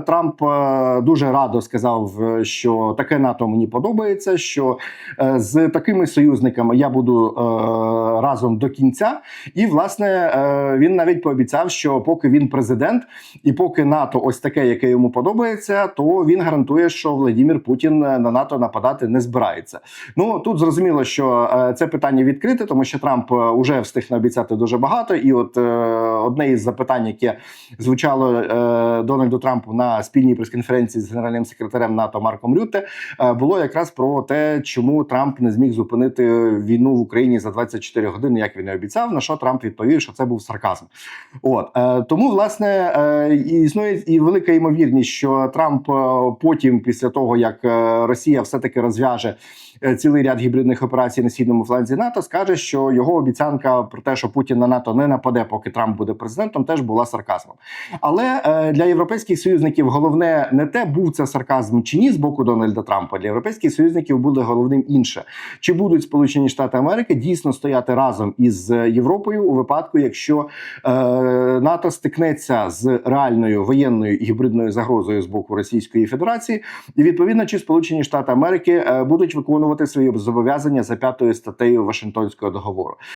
Трамп е, дуже радо сказав, що таке НАТО мені подобається. Що е, з такими союзниками я буду е, разом до кінця. І власне він навіть пообіцяв, що поки він президент, і поки НАТО ось таке, яке йому подобається, то він гарантує, що Владимир Путін на НАТО нападати не збирається. Ну тут зрозуміло, що це питання відкрите, тому що Трамп вже встиг наобіцяти дуже багато. І от одне із запитань, яке звучало Дональду Трампу на спільній прес-конференції з генеральним секретарем НАТО Марком Рютте, е, було якраз про те, чому Трамп не зміг зупинити війну в Україні за 24 години, як він і обіцяв. На що Трамп відповів, що це був сарказм. От е, тому, власне, е, існує і велика ймовірність, що Трамп потім, після того як Росія все таки розв'яже цілий ряд гібридних операцій на східному фланзі НАТО, скаже, що його обіцянка про те, що Путін на НАТО не нападе, поки Трамп буде президентом, теж була сарказмом. Але для європейських союзників головне не те, був це сарказм чи ні з боку Дональда Трампа. Для європейських союзників буде головним інше: чи будуть Сполучені Штати Америки дійсно стояти разом із Європою у випадку, якщо е, НАТО стикнеться з реальною воєнною і гібридною загрозою з боку Російської Федерації, і відповідно чи Сполучені Штати Америки е, будуть виконувати свої зобов'язання за п'ятою статтею Вашингтонського договору.